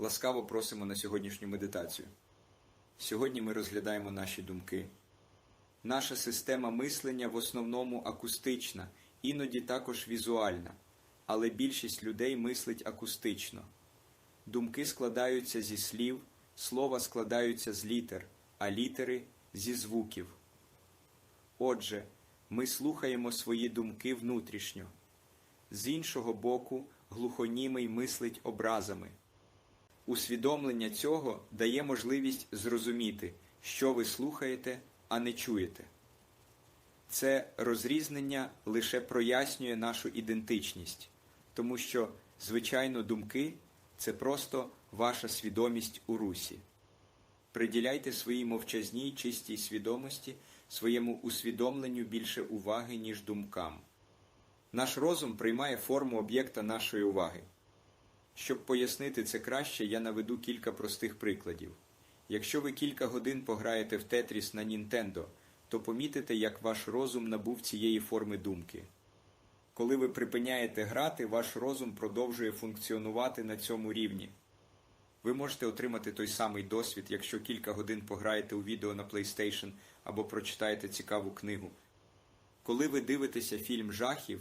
Ласкаво просимо на сьогоднішню медитацію. Сьогодні ми розглядаємо наші думки. Наша система мислення в основному акустична, іноді також візуальна, але більшість людей мислить акустично. Думки складаються зі слів, слова складаються з літер, а літери зі звуків. Отже, ми слухаємо свої думки внутрішньо. З іншого боку, глухонімий мислить образами. Усвідомлення цього дає можливість зрозуміти, що ви слухаєте, а не чуєте. Це розрізнення лише прояснює нашу ідентичність, тому що, звичайно, думки це просто ваша свідомість у русі. Приділяйте своїй мовчазній чистій свідомості, своєму усвідомленню більше уваги, ніж думкам. Наш розум приймає форму об'єкта нашої уваги. Щоб пояснити це краще, я наведу кілька простих прикладів. Якщо ви кілька годин пограєте в Тетріс на Нінтендо, то помітите, як ваш розум набув цієї форми думки. Коли ви припиняєте грати, ваш розум продовжує функціонувати на цьому рівні. Ви можете отримати той самий досвід, якщо кілька годин пограєте у відео на PlayStation або прочитаєте цікаву книгу. Коли ви дивитеся фільм жахів,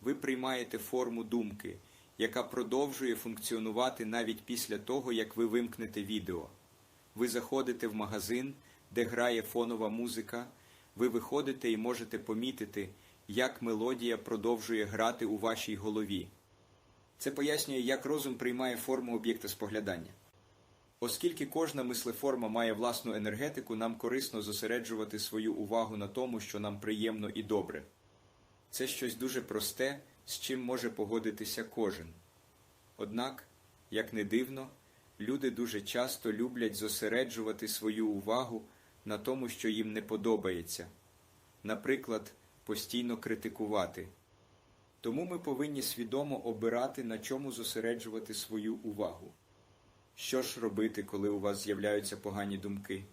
ви приймаєте форму думки, яка продовжує функціонувати навіть після того, як ви вимкнете відео. Ви заходите в магазин, де грає фонова музика, ви виходите і можете помітити, як мелодія продовжує грати у вашій голові. Це пояснює, як розум приймає форму об'єкта споглядання. Оскільки кожна мислеформа має власну енергетику, нам корисно зосереджувати свою увагу на тому, що нам приємно і добре. Це щось дуже просте, з чим може погодитися кожен. Однак, як не дивно, люди дуже часто люблять зосереджувати свою увагу на тому, що їм не подобається, наприклад, постійно критикувати. Тому ми повинні свідомо обирати, на чому зосереджувати свою увагу. Що ж робити, коли у вас з'являються погані думки?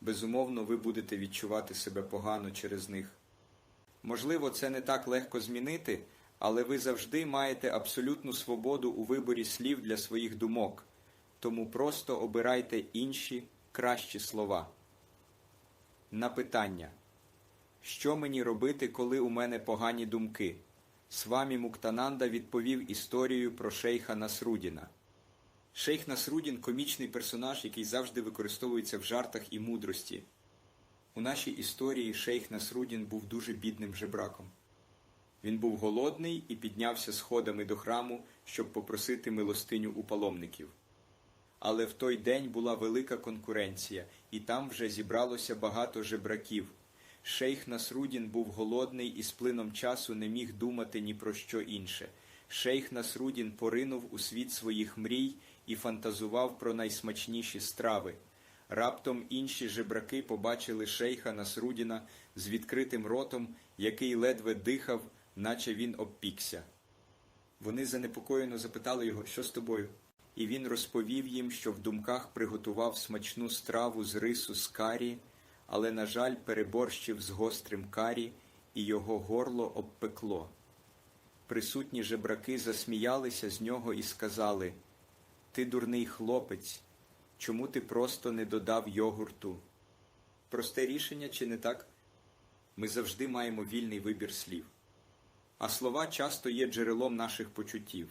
Безумовно, ви будете відчувати себе погано через них. Можливо, це не так легко змінити, але ви завжди маєте абсолютну свободу у виборі слів для своїх думок, тому просто обирайте інші кращі слова. На питання Що мені робити, коли у мене погані думки? Свамі Муктананда відповів історію про шейха Насрудіна. Шейх Насрудін комічний персонаж, який завжди використовується в жартах і мудрості. У нашій історії шейх Насрудін був дуже бідним жебраком. Він був голодний і піднявся сходами до храму, щоб попросити милостиню у паломників. Але в той день була велика конкуренція, і там вже зібралося багато жебраків. Шейх Насрудін був голодний і з плином часу не міг думати ні про що інше. Шейх Насрудін поринув у світ своїх мрій і фантазував про найсмачніші страви. Раптом інші жебраки побачили шейха Насрудіна з відкритим ротом, який ледве дихав, наче він обпікся. Вони занепокоєно запитали його, що з тобою? І він розповів їм, що в думках приготував смачну страву з рису з карі, але, на жаль, переборщив з гострим карі, і його горло обпекло. Присутні жебраки засміялися з нього і сказали Ти дурний хлопець, чому ти просто не додав йогурту? Просте рішення, чи не так? Ми завжди маємо вільний вибір слів. А слова часто є джерелом наших почуттів.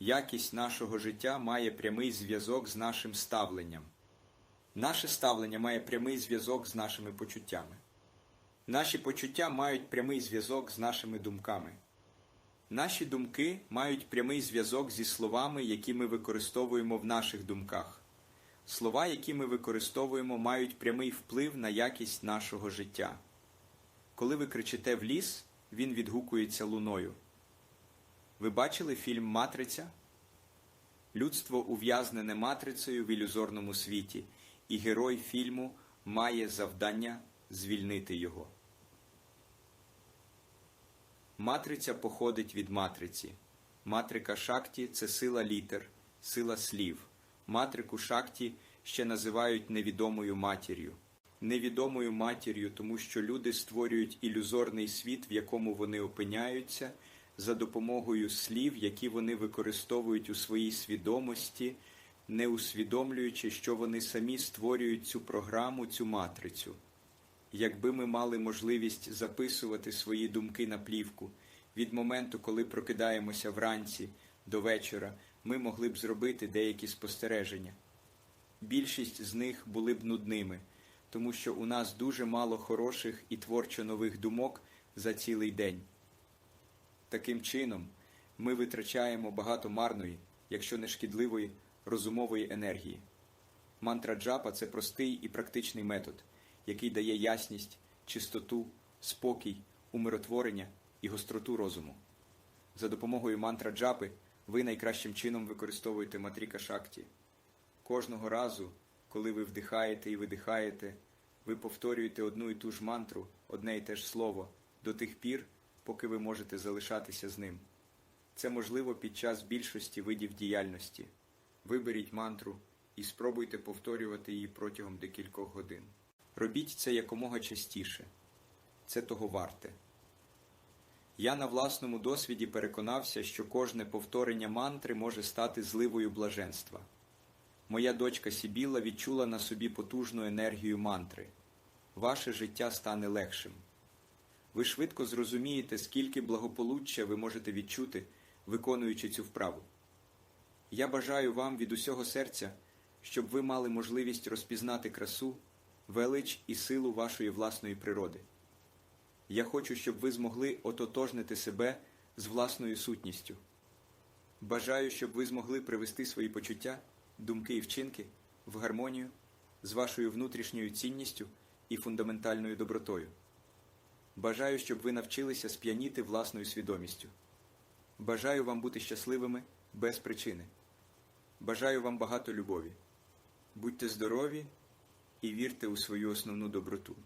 Якість нашого життя має прямий зв'язок з нашим ставленням. Наше ставлення має прямий зв'язок з нашими почуттями. Наші почуття мають прямий зв'язок з нашими думками. Наші думки мають прямий зв'язок зі словами, які ми використовуємо в наших думках. Слова, які ми використовуємо, мають прямий вплив на якість нашого життя. Коли ви кричите в ліс, він відгукується луною. Ви бачили фільм Матриця? Людство ув'язнене матрицею в ілюзорному світі, і герой фільму має завдання звільнити його. Матриця походить від матриці. Матрика шакті це сила літер, сила слів. Матрику шакті ще називають невідомою матір'ю. Невідомою матір'ю, тому що люди створюють ілюзорний світ, в якому вони опиняються, за допомогою слів, які вони використовують у своїй свідомості не усвідомлюючи, що вони самі створюють цю програму, цю матрицю. Якби ми мали можливість записувати свої думки на плівку від моменту, коли прокидаємося вранці до вечора, ми могли б зробити деякі спостереження. Більшість з них були б нудними, тому що у нас дуже мало хороших і творчо нових думок за цілий день. Таким чином, ми витрачаємо багато марної, якщо не шкідливої, розумової енергії. Мантра джапа це простий і практичний метод, який дає ясність, чистоту, спокій, умиротворення і гостроту розуму. За допомогою мантра джапи ви найкращим чином використовуєте матріка шакті. Кожного разу, коли ви вдихаєте і видихаєте, ви повторюєте одну і ту ж мантру, одне і те ж слово, до тих пір, поки ви можете залишатися з ним. Це можливо під час більшості видів діяльності. Виберіть мантру і спробуйте повторювати її протягом декількох годин. Робіть це якомога частіше. Це того варте. Я на власному досвіді переконався, що кожне повторення мантри може стати зливою блаженства. Моя дочка Сібіла відчула на собі потужну енергію мантри. Ваше життя стане легшим. Ви швидко зрозумієте, скільки благополуччя ви можете відчути, виконуючи цю вправу. Я бажаю вам від усього серця, щоб ви мали можливість розпізнати красу, велич і силу вашої власної природи. Я хочу, щоб ви змогли ототожнити себе з власною сутністю. Бажаю, щоб ви змогли привести свої почуття, думки і вчинки в гармонію з вашою внутрішньою цінністю і фундаментальною добротою. Бажаю, щоб ви навчилися сп'яніти власною свідомістю. Бажаю вам бути щасливими без причини. Бажаю вам багато любові. Будьте здорові і вірте у свою основну доброту.